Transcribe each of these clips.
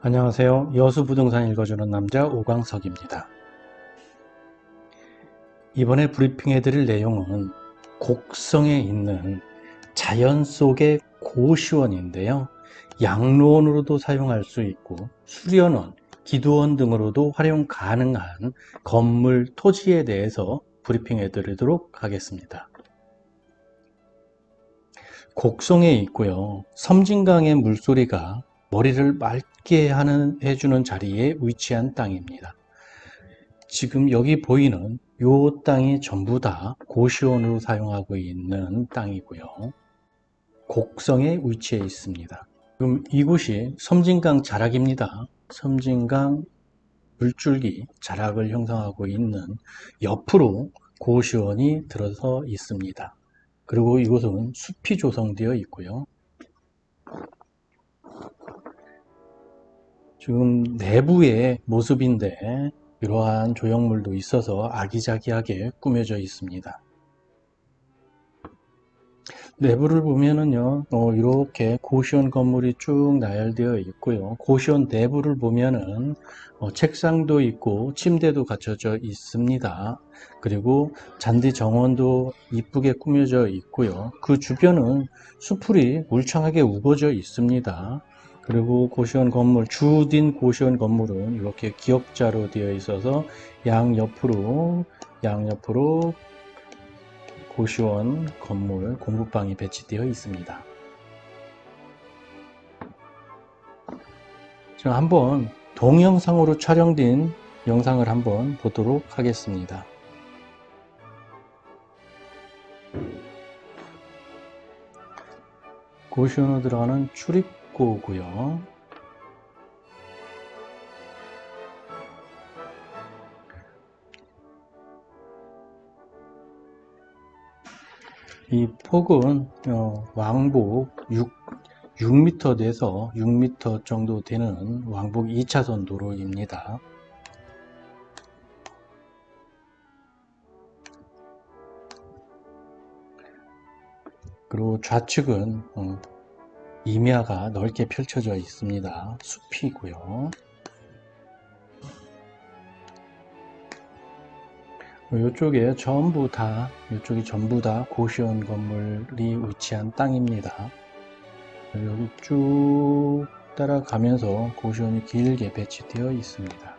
안녕하세요. 여수 부동산 읽어주는 남자 오광석입니다. 이번에 브리핑해 드릴 내용은 곡성에 있는 자연 속의 고시원인데요. 양로원으로도 사용할 수 있고 수련원, 기도원 등으로도 활용 가능한 건물 토지에 대해서 브리핑해 드리도록 하겠습니다. 곡성에 있고요. 섬진강의 물소리가 머리를 맑게 하는, 해주는 자리에 위치한 땅입니다. 지금 여기 보이는 요 땅이 전부 다 고시원으로 사용하고 있는 땅이고요. 곡성에 위치해 있습니다. 그럼 이곳이 섬진강 자락입니다. 섬진강 물줄기 자락을 형성하고 있는 옆으로 고시원이 들어서 있습니다. 그리고 이곳은 숲이 조성되어 있고요. 지금 내부의 모습인데 이러한 조형물도 있어서 아기자기하게 꾸며져 있습니다. 내부를 보면은요, 어, 이렇게 고시원 건물이 쭉 나열되어 있고요. 고시원 내부를 보면은 어, 책상도 있고 침대도 갖춰져 있습니다. 그리고 잔디 정원도 이쁘게 꾸며져 있고요. 그 주변은 수풀이 울창하게 우거져 있습니다. 그리고 고시원 건물, 주딘 고시원 건물은 이렇게 기역자로 되어 있어서 양옆으로, 양옆으로 고시원 건물 공부방이 배치되어 있습니다. 자, 한번 동영상으로 촬영된 영상을 한번 보도록 하겠습니다. 고시원으로 들어가는 출입 구고요. 이 폭은 어, 왕복 6, 6m 돼서 6m 정도 되는 왕복 2차선 도로입니다. 그리고 좌측은 어, 임야가 넓게 펼쳐져 있습니다. 숲이고요. 이쪽에 전부 다 이쪽이 전부 다 고시원 건물이 위치한 땅입니다. 여기 쭉 따라가면서 고시원이 길게 배치되어 있습니다.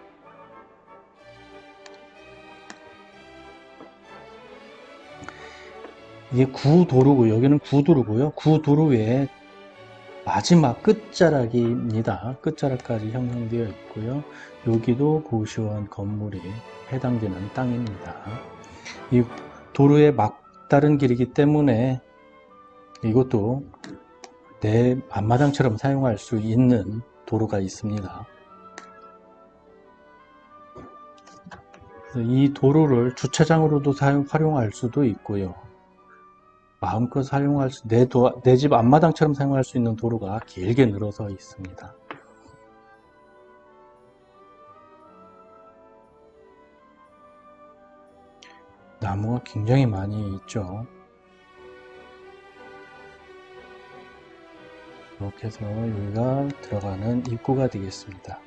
이게 구도로고 여기는 구도로고요. 구도로의 마지막 끝자락입니다. 끝자락까지 형성되어 있고요. 여기도 고시원 건물이 해당되는 땅입니다. 이 도로의 막다른 길이기 때문에 이것도 내 앞마당처럼 사용할 수 있는 도로가 있습니다. 이 도로를 주차장으로도 사용, 활용할 수도 있고요. 마음껏 사용할 수, 내, 내 집 앞마당처럼 사용할 수 있는 도로가 길게 늘어서 있습니다. 나무가 굉장히 많이 있죠. 이렇게 해서 여기가 들어가는 입구가 되겠습니다.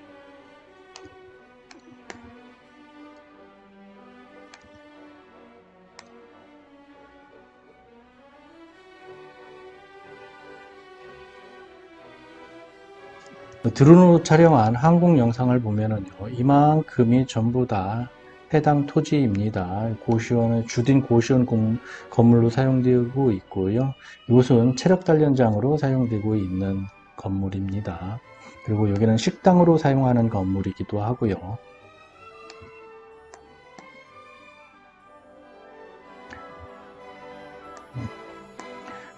드론으로 촬영한 항공 영상을 보면은요, 이만큼이 전부 다 해당 토지입니다. 고시원은 주딘 고시원 공, 건물로 사용되고 있고요. 이곳은 체력 단련장으로 사용되고 있는 건물입니다. 그리고 여기는 식당으로 사용하는 건물이기도 하고요.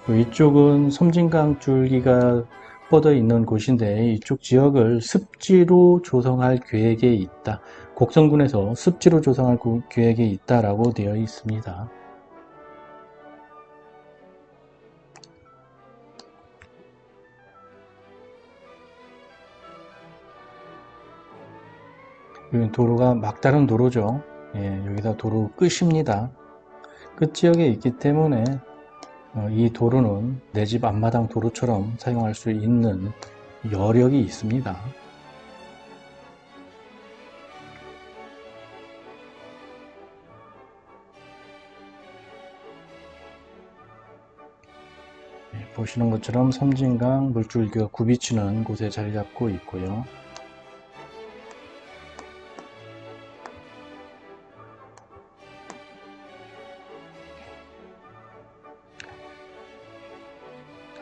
이쪽은 섬진강 줄기가 뻗어 있는 곳인데 이쪽 지역을 습지로 조성할 계획에 있다. 곡성군에서 습지로 조성할 계획에 있다라고 되어 있습니다. 여기 도로가 막다른 도로죠. 예, 여기다 도로 끝입니다. 끝 지역에 있기 때문에 어, 어, 이 도로는 내 집 앞마당 도로처럼 사용할 수 있는 여력이 있습니다. 네, 보시는 것처럼 섬진강 물줄기가 굽이치는 곳에 자리 잡고 있고요.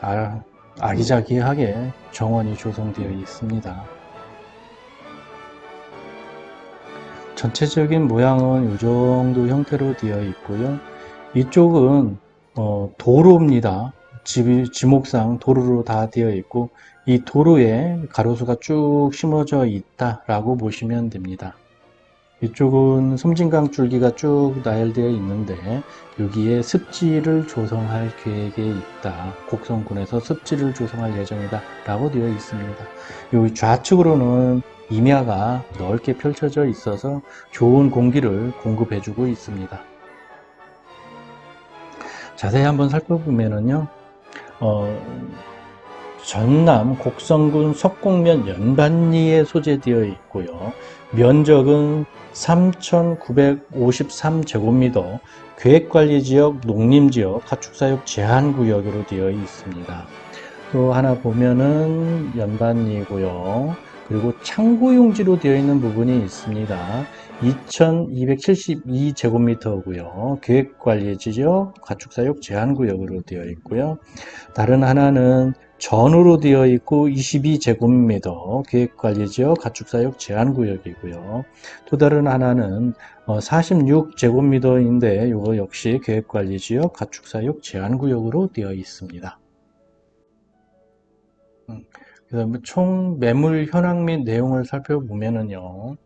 아, 아기자기하게 정원이 조성되어 있습니다. 전체적인 모양은 이 정도 형태로 되어 있고요. 이쪽은 어, 도로입니다. 집, 지목상 도로로 다 되어 있고 이 도로에 가로수가 쭉 심어져 있다라고 보시면 됩니다. 이쪽은 섬진강 줄기가 쭉 나열되어 있는데 여기에 습지를 조성할 계획에 있다. 곡성군에서 습지를 조성할 예정이다. 라고 되어 있습니다. 여기 좌측으로는 임야가 넓게 펼쳐져 있어서 좋은 공기를 공급해 주고 있습니다. 자세히 한번 살펴보면은요, 어, 전남 곡성군 석곡면 연반리에 소재되어 있고요. 면적은 3,953제곱미터, 계획관리지역, 농림지역, 가축사육 제한구역으로 되어 있습니다. 또 하나 보면은 연반리고요. 그리고 창고용지로 되어 있는 부분이 있습니다. 2272제곱미터고요. 계획관리지역, 가축사육 제한구역으로 되어 있고요. 다른 하나는 전으로 되어 있고 22제곱미터 계획관리지역 가축사육 제한구역이고요. 또 다른 하나는 46제곱미터인데 이거 역시 계획관리지역 가축사육 제한구역으로 되어 있습니다. 그 다음에 총 매물 현황 및 내용을 살펴보면은요.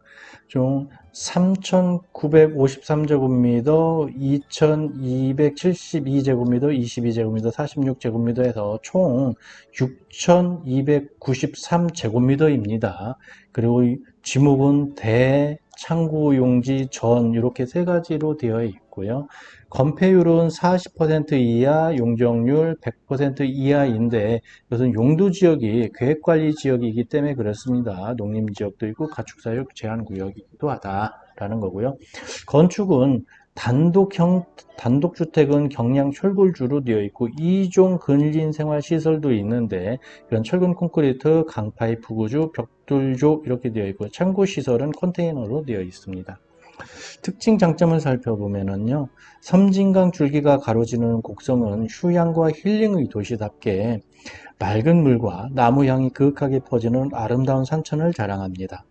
총 3,953제곱미터, 2,272제곱미터, 22제곱미터, 46제곱미터에서 총 6,293제곱미터입니다. 그리고 지목은 대, 창고 용지, 전 이렇게 세 가지로 되어 있고요. 건폐율은 40% 이하, 용적률 100% 이하인데 이것은 용도 지역이 계획관리 지역이기 때문에 그렇습니다. 농림 지역도 있고 가축사육 제한 구역이기도 하다라는 거고요. 건축은 단독형 단독주택은 경량 철골주로 되어 있고 2종 근린 생활 시설도 있는데 이런 철근 콘크리트, 강파이프 구조, 벽돌조 이렇게 되어 있고 창고 시설은 컨테이너로 되어 있습니다. 특징 장점을 살펴보면은요, 섬진강 줄기가 가로지르는 곡성은 휴양과 힐링의 도시답게 맑은 물과 나무 향이 그윽하게 퍼지는 아름다운 산천을 자랑합니다.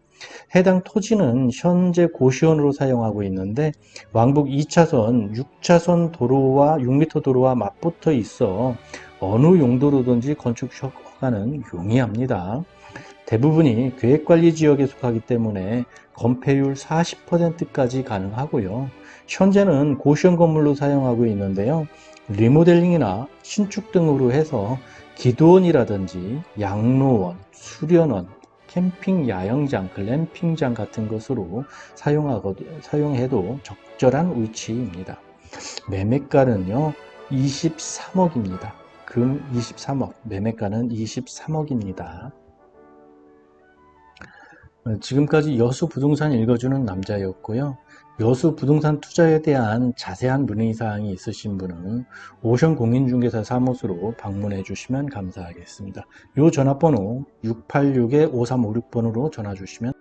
해당 토지는 현재 고시원으로 사용하고 있는데 왕복 2차선, 6차선 도로와 6m 도로와 맞붙어 있어 어느 용도로든지 건축 허가는 용이합니다. 대부분이 계획관리 지역에 속하기 때문에 건폐율 40%까지 가능하고요. 현재는 고시원 건물로 사용하고 있는데요. 리모델링이나 신축 등으로 해서 기도원이라든지 양로원, 수련원, 캠핑 야영장, 글램핑장 같은 것으로 사용해도 적절한 위치입니다. 매매가는요, 23억입니다. 금 23억, 매매가는 23억입니다. 지금까지 여수 부동산 읽어주는 남자였고요. 여수 부동산 투자에 대한 자세한 문의사항이 있으신 분은 오션 공인중개사 사무소로 방문해 주시면 감사하겠습니다. 이 전화번호 686-5356번으로 전화 주시면